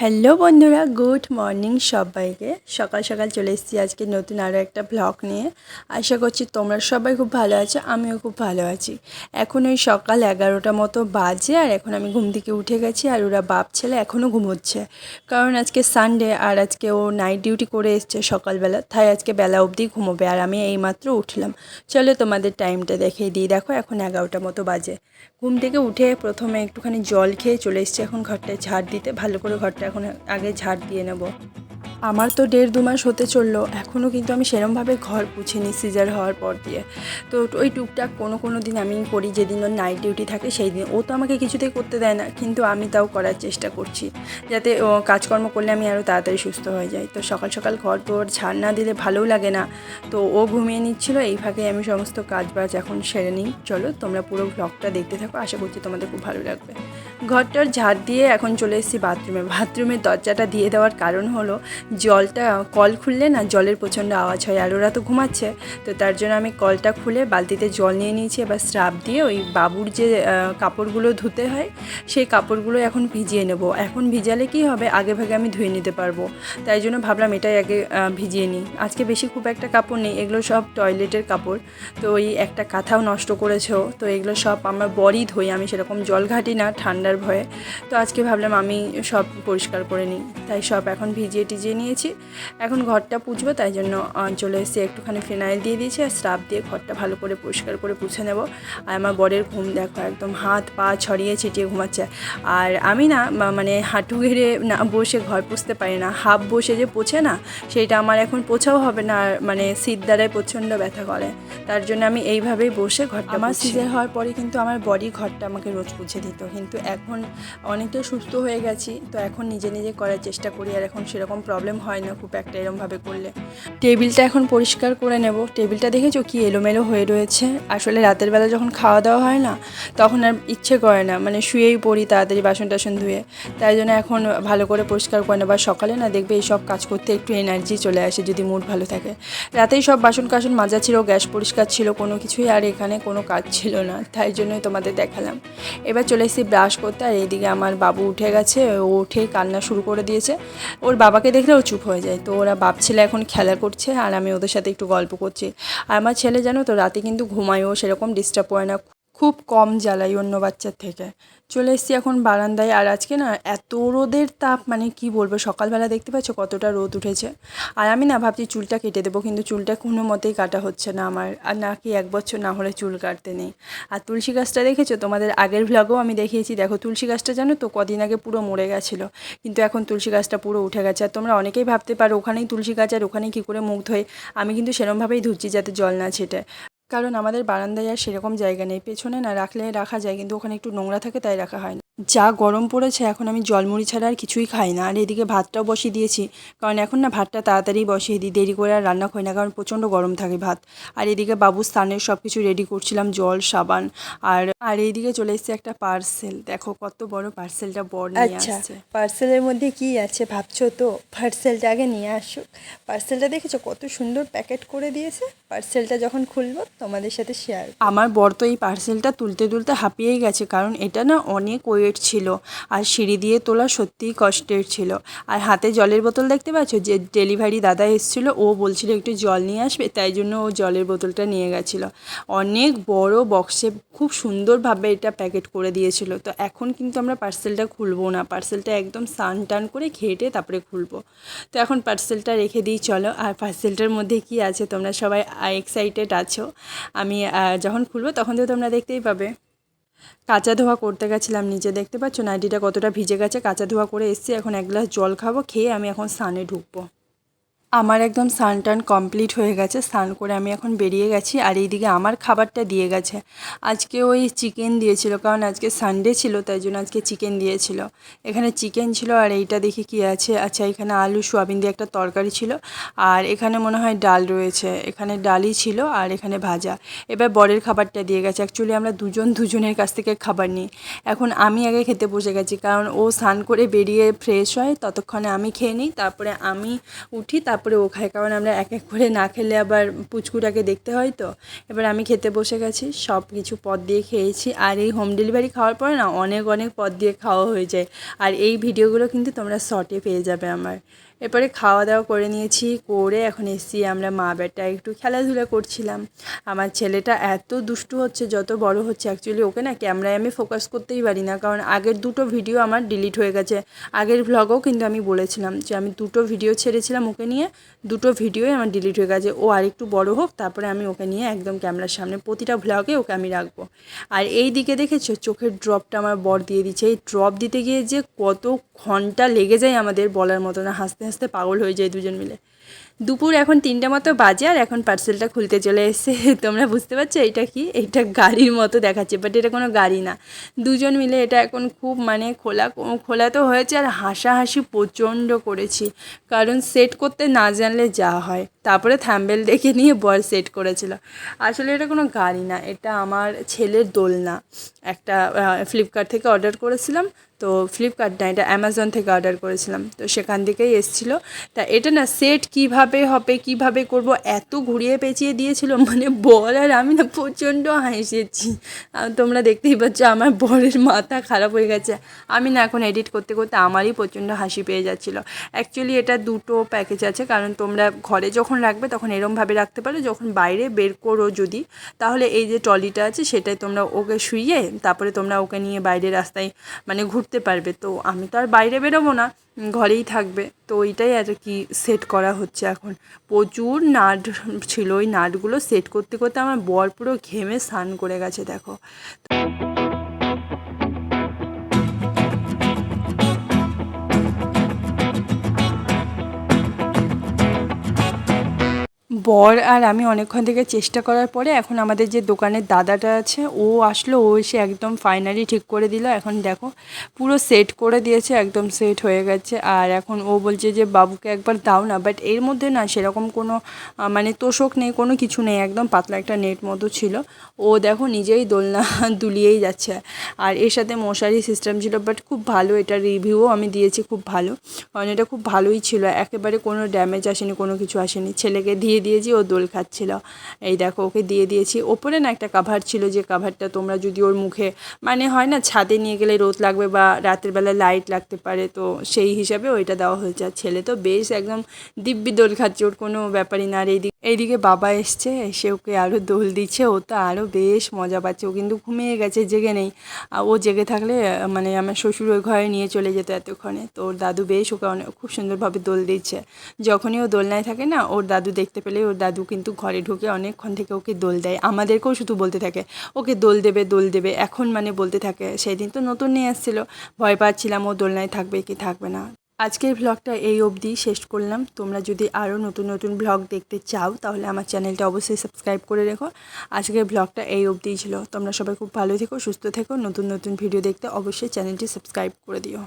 Hello বন্ধুরা, good morning সবাইকে। সকাল সকাল চলে এসেছি আজকে নতুন আরও একটা ব্লগ নিয়ে। আশা করছি তোমরা সবাই খুব ভালো আছো, আমিও খুব ভালো আছি। এখন ওই সকাল এগারোটা মতো বাজে আর এখন আমি ঘুম থেকে উঠে গেছি আর ওরা বাপ ছেলে এখনও ঘুমোচ্ছে। কারণ আজকে সানডে আর আজকে ও নাইট ডিউটি করে এসছে সকালবেলা, তাই আজকে বেলা অবধি ঘুমোবে আর আমি এইমাত্র উঠলাম। চলো তোমাদের টাইমটা দেখিয়ে দিই। দেখো এখন এগারোটা মতো বাজে। ঘুম থেকে উঠে প্রথমে একটুখানি জল খেয়ে চলে এসেছি, এখন ঘরটায় ঝাড় দিতে, ভালো করে ঘরটা এখন আগে ঝাড় দিয়ে নেব। আমার তো দেড় দু মাস হতে চলল এখনও কিন্তু আমি সেরমভাবে ঘর পুছিনি সিজার হওয়ার পর দিয়ে। তো ওই টুকটাক কোনো কোনো দিন আমি করি, যেদিন ওর নাইট ডিউটি থাকে সেই দিন ও তো আমাকে কিছুতেই করতে দেয় না, কিন্তু আমি তাও করার চেষ্টা করছি, যাতে কাজকর্ম করলে আমি আরও তাড়াতাড়ি সুস্থ হয়ে যাই। তো সকাল সকাল ঘর তোর ঝাড় না দিলে ভালোও লাগে না। তো ও ঘুমিয়ে নিচ্ছিলো, এই ফাঁকে আমি সমস্ত কাজ বাজ এখন সেরে নিই। চলো তোমরা পুরো ব্লগটা দেখতে থাকো, আশা করছি তোমাদের খুব ভালো লাগবে। ঘরটার ঝাড় দিয়ে এখন চলে এসেছি বাথরুমে বাথরুমের দরজাটা দিয়ে দেওয়ার কারণ হলো জলটা, কল খুললে না জলের প্রচণ্ড আওয়াজ হয় আর ওরা তো ঘুমাচ্ছে। তো তার জন্য আমি কলটা খুলে বালতিতে জল নিয়ে নিয়েছি, এবার স্রাব দিয়ে ওই বাবুর যে কাপড়গুলো ধুতে হয়, সেই কাপড়গুলো এখন ভিজিয়ে নেব। এখন ভিজালে কি হবে? আগে ভাগে আমি ধুয়ে নিতে পারব। তাই জন্য ভাবলাম এটাই আগে ভিজিয়ে নিই। আজকে বেশি খুব একটা কাপড় নেই, এগুলো সব টয়লেটের কাপড়। তো ওই একটা কাঁথাও নষ্ট করেছ, তো এগুলো সব আমার বরই ধুই, আমি সেরকম জল ঘাটি না ঠান্ডার ভয়ে। তো আজকে ভাবলাম আমি সব পরিষ্কার করে নিই। তাই সব এখন ভিজিয়ে টিজিয়ে নিয়েছি। এখন ঘরটা পুছবো তাই জন্য চলে এসে একটুখানি ফিনাইল দিয়ে দিয়েছি আর স্রাব দিয়ে ঘরটা ভালো করে পরিষ্কার করে পুছে নেব। আর আমার বরের ঘুম দেখো একদম হাত পা ছড়িয়ে ছিটিয়ে ঘুমাচ্ছে। আর আমি না মানে হাঁটু ঘেরে না বসে ঘর পুষতে পারি না। হাফ বসে যে পোছে না সেইটা আমার এখন পোছাও হবে না। আর মানে শীত দ্বারায় প্রচণ্ড ব্যথা করে। তার জন্য আমি এইভাবেই বসে ঘরটা আমার সিজার হওয়ার পরে কিন্তু আমার বডি ঘরটা আমাকে রোজ পুছে দিত। কিন্তু এখন অনেকটা সুস্থ হয়ে গেছি। তো এখন নিজে নিজে করার চেষ্টা করি। আর এখন সেরকম প্রবলেম হয় না খুব একটা এরমভাবে করলে। টেবিলটা এখন পরিষ্কার করে নেব। টেবিলটা দেখেছ কি এলোমেলো হয়ে রয়েছে? আসলে রাতের বেলা যখন খাওয়া দাওয়া হয় না, তখন আর ইচ্ছে করে না। মানে শুয়েই পড়ি তাড়াতাড়ি বাসন টাসন ধুয়ে। তাই জন্য এখন ভালো করে পরিষ্কার করে নেব। সকালে না দেখবে এই সব কাজ করতে একটু এনার্জি চলে আসে যদি মুড ভালো থাকে। রাতেই সব বাসন কাসন মাজা ছিল, গ্যাস পরিষ্কার ছিল, কোনো কিছুই আর এখানে কোনো কাজ ছিল না। তাই জন্যই তোমাদের দেখালাম। এবার চলে এসেছি ব্রাশ করতে। আর এইদিকে আমার বাবু উঠে গেছে। ও উঠে কান্না শুরু করে দিয়েছে। ওর বাবাকে দেখলে ও চুপ হয়ে যায়। তো ওরা বাপ ছেলে এখন খেলা করছে আর আমি ওদের সাথে একটু গল্প করছি। আর আমার ছেলে জানো তো, রাতে কিন্তু ঘুমায়ও, সেরকম ডিস্টার্ব হয় না। খুব কম জ্বালাই অন্য বাচ্চার থেকে। চলে এসেছি এখন বারান্দায়। আর আজকে না এত রোদের তাপ মানে কি বলব, সকালবেলা দেখতে পাচ্ছ কতটা রোদ উঠেছে। আর আমি না ভাবছি চুলটা কেটে দেবো, কিন্তু চুলটা কোনো মতেই কাটা হচ্ছে না আমার। আর নাকি এক বছর না হলে চুল কাটতে নেই। আর তুলসী গাছটা দেখেছ? তোমাদের আগের ভ্লগেও আমি দেখিয়েছি। দেখো, তুলসী গাছটা জানো তো কদিন আগে পুরো মরে গেছিল। কিন্তু এখন তুলসী গাছটা পুরো উঠে গেছে। আর তোমরা অনেকেই ভাবতে পারো, ওখানেই তুলসী গাছ আর ওখানেই কী করে মুখ ধোয় আমি কিন্তু সেরমভাবেই ধুচ্ছি যাতে জল না ছেটে। কারণ আমাদের বারান্দায় আর সেরকম জায়গা নেই। পেছনে না রাখলে রাখা যায় কিন্তু ওখানে একটু নোংরা থাকে তাই রাখা হয় না। যা গরম পড়েছে এখন আমি জলমুড়ি ছাড়া আর কিছুই খাই না। আর এদিকে ভাতটাও বসিয়ে দিয়েছি কারণ এখন না ভাতটা তাড়াতাড়ি বসিয়ে দিই দেরি করে আর রান্না করি না কারণ প্রচণ্ড গরম থাকে ভাত। আর এদিকে বাবু স্থানের সব কিছু রেডি করছিলাম জল সাবান আর আর এইদিকে চলে এসেছে একটা পার্সেল দেখো কত বড় পার্সেলটা বড় নিয়ে আচ্ছা আসছে। পার্সেলের মধ্যে কি আছে ভাবছ তো? পার্সেলটা আগে নিয়ে আসুক। পার্সেলটা দেখেছ কত সুন্দর প্যাকেট করে দিয়েছে? পার্সেলটা যখন খুলবো তোমাদের সাথে শেয়ার আমার বর তো এই পার্সেলটা তুলতে তুলতে হাঁপিয়েই গেছে, কারণ এটা না অনেক ওয়েট ছিল আর সিঁড়ি দিয়ে তোলা সত্যিই কষ্টের ছিল। আর হাতে জলের বোতল দেখতে পাচ্ছ? যে ডেলিভারি দাদা এসেছিল, ও বলছিল একটু জল নিয়ে আসবে, তাই জন্য ও জলের বোতলটা নিয়ে গেছিল। অনেক বড় বক্সে খুব সুন্দরভাবে এটা প্যাকেট করে দিয়েছিল। তো এখন কিন্তু আমরা পার্সেলটা খুলবো না। পার্সেলটা একদম স্নান টান করে ঘেটে তারপরে খুলবো। তো এখন পার্সেলটা রেখে দিই, চলো। আর পার্সেলটার মধ্যে কি আছে? তোমরা সবাই এক্সাইটেড আছো। আমি যখন খুলবো তখন তো তোমরা দেখতেই পাবে। কাঁচা ধোয়া করতে গেছিলাম নিজে, দেখতে পাচ্ছ? নাইটিটা কতটা ভিজে গেছে। কাঁচা ধোয়া করে এসছি, এখন এক গ্লাস জল খাব, খেয়ে আমি এখন স্নানে ঢুকবো। আমার একদম স্নান টান কমপ্লিট হয়ে গেছে। স্নান করে আমি এখন বেরিয়ে গেছি আর এইদিকে আমার খাবারটা দিয়ে গেছে। আজকে ওই চিকেন দিয়েছিল, কারণ আজকে সানডে ছিল, তাই জন্য আজকে চিকেন দিয়েছিল। এখানে চিকেন ছিল আর এইটা দেখি কি আছে। আচ্ছা এখানে আলু, সোয়াবিন দিয়ে একটা তরকারি ছিল। আর এখানে মনে হয় ডাল রয়েছে। এখানে ডালই ছিল আর এখানে ভাজা। এবার বরের খাবারটা দিয়ে গেছে। অ্যাকচুয়ালি আমরা দুজন দুজনের কাছ থেকে খাবার নিই। এখন আমি আগে খেতে বসে গেছি, কারণ ও স্নান করে বেরিয়ে ফ্রেশ হয়, ততক্ষণে আমি খেয়ে নিই, তারপরে আমি উঠি, তারপরে তারপরে ও খায়, কারণ আমরা এক এক করে না খেলে আবার পুচকুটাকে দেখতে হয় তো। এবার আমি খেতে বসে গেছি, সব কিছু পদ দিয়ে খেয়েছি। আর এই হোম ডেলিভারি খাওয়ার পরে না অনেক অনেক পদ দিয়ে খাওয়া হয়ে যায়। আর এই ভিডিওগুলো কিন্তু তোমরা শর্টে পেয়ে যাবে আমার। এরপরে খাওয়া দাওয়া করে নিয়েছি, করে এখন এসছি আমরা মা বেটা একটু খেলাধুলা করছিলাম। আমার ছেলেটা এত দুষ্টু হচ্ছে, যত বড় হচ্ছে অ্যাকচুয়ালি ওকে না ক্যামেরায় আমি ফোকাস করতেই পারি না, কারণ আগের দুটো ভিডিও আমার ডিলিট হয়ে গেছে। আগের ভ্লগেও কিন্তু আমি বলেছিলাম যে আমি দুটো ভিডিও ছেড়েছিলাম ওকে নিয়ে, দুটো ভিডিওই আমার ডিলিট হয়ে গেছে। ও আরেকটু বড় হোক, তারপরে আমি ওকে নিয়ে একদম ক্যামেরার সামনে প্রতিটা ভ্লগে ওকে আমি রাখব। আর এই দিকে দেখেছ, চোখের ড্রপটা আমার বর দিয়ে দিচ্ছে। এই ড্রপ দিতে গিয়ে যে কত ঘণ্টা লেগে যায় আমাদের বলার মতো না, হাসতে হাসতে পাগল হয়ে যায় দুজন মিলে। দুপুর এখন তিনটে মতো বাজে আর এখন পার্সেলটা খুলতে চলে এসেছে। তোমরা বুঝতে পারছ এটা কি? এটা গাড়ির মতো দেখাচ্ছে বাট এটা কোনো গাড়ি না। দুজন মিলে এটা এখন খুব মানে খোলা খোলা তো হয়েছে আর হাসাহাসি প্রচণ্ড করেছি। কারণ সেট করতে না জানলে যা হয়। তারপরে থ্যাম্বেল দেখে নিয়ে বর সেট করেছিল। আসলে এটা কোনো গাড়ি না, এটা আমার ছেলের দোলনা। একটা ফ্লিপকার্ট থেকে অর্ডার করেছিলাম, তো ফ্লিপকার্ট না, এটা অ্যামাজন থেকে অর্ডার করেছিলাম। তো সেখান থেকেই এসেছিল। তা এটা না সেট কীভাবে হবে, কীভাবে করব, এত ঘুরিয়ে পেঁচিয়ে দিয়েছিল মানে বল আর আমি না প্রচণ্ড হাসিয়েছি। আর তোমরা দেখতেই পাচ্ছ আমার বরের মাথা খারাপ হয়ে গেছে। আমি না এখন এডিট করতে করতে আমারই প্রচণ্ড হাসি পেয়ে যাচ্ছিল। অ্যাকচুয়ালি এটা দুটো প্যাকেজ আছে, কারণ তোমরা ঘরে যখন রাখবে তখন এরমভাবে রাখতে পারো, যখন বাইরে বের করো যদি, তাহলে এই যে ট্রলিটা আছে সেটাই তোমরা ওকে শুইয়ে তারপরে তোমরা ওকে নিয়ে বাইরে রাস্তায় মানে ঘুরতে পারবে। তো আমি তো আর বাইরে বেরোবো না, ঘরেই থাকবে। তো এটাই আর কি সেট করা হচ্ছে এখন। প্রচুর নাট ছিল, ওই নাটগুলো সেট করতে করতে আমার বর পুরো ঘেমে স্নান করে গেছে, দেখো। বর আর আমি অনেকক্ষণ থেকে চেষ্টা করার পরে এখন আমাদের যে দোকানের দাদাটা আছে, ও আসলো, ও এসে একদম ফাইনালি ঠিক করে দিল। এখন দেখো, পুরো সেট করে দিয়েছে, একদম সেট হয়ে গেছে। আর এখন ও বলছে যে, বাবুকে একবার দাও না। বাট এর মধ্যে না সেরকম কোনো মানে তোষক নেই, কোনো কিছু নেই। একদম পাতলা একটা নেট মতো ছিল। ও দেখো নিজেই দোলনা দুলিয়েই যাচ্ছে। আর এর সাথে মশারি সিস্টেম ছিল বাট খুব ভালো। এটা রিভিউও আমি দিয়েছি, খুব ভালো। কারণ এটা খুব ভালোই ছিল। একেবারে কোনো ড্যামেজ আসেনি, কোনো কিছু আসেনি। ছেলেকে দিয়ে দিয়ে দিয়েছি ও দোল খাচ্ছিল। এই দেখো, ওকে দিয়ে দিয়েছি। ওপরে না একটা কাভার ছিল যে কাভারটা তোমরা যদি ওর মুখে মানে হয় না, ছাদে নিয়ে গেলে রোদ লাগবে বা রাতের বেলা লাইট লাগতে পারে, তো সেই হিসাবে ওইটা দেওয়া হয়েছে। আর ছেলে তো বেশ একদম দিব্যি দোল খাচ্ছে, ওর কোনো ব্যাপারই না। আর এইদিকে এইদিকে বাবা এসছে, এসে ওকে আরও দোল দিচ্ছে। ও তো আরও বেশ মজা পাচ্ছে। ও কিন্তু ঘুমিয়ে গেছে, জেগে নেই। আর ও জেগে থাকলে মানে আমার শ্বশুর ওই ঘরে নিয়ে চলে যেত এতক্ষণে। তো ওর দাদু বেশ ওকে অনেক, খুব সুন্দরভাবে দোল দিচ্ছে। যখনই ও দোলনায় থাকে না, ওর দাদু দেখতে পেলে ওর দাদু কিন্তু ঘরে ঢুকে অনেকক্ষণ থেকে ওকে দোল দেয়। আমাদেরকেও শুধু বলতে থাকে, ওকে দোল দেবে দোল দেবে। এখন মানে বলতে থাকে সেই দিন তো নতুন নিয়ে এসেছিল ভয় পাচ্ছিলাম ও দোলনায় থাকবে কি থাকবে না। আজকের ভ্লগটা এই অবধি শেষ করলাম। তোমরা যদি আরও নতুন নতুন ভ্লগ দেখতে চাও, তাহলে আমার চ্যানেলটা অবশ্যই সাবস্ক্রাইব করে রেখো। আজকের ভ্লগটা এই অবধিই ছিল। তোমরা সবাই খুব ভালো থেকো, সুস্থ থেকো। নতুন নতুন ভিডিও দেখতে অবশ্যই চ্যানেলটি সাবস্ক্রাইব করে দিও।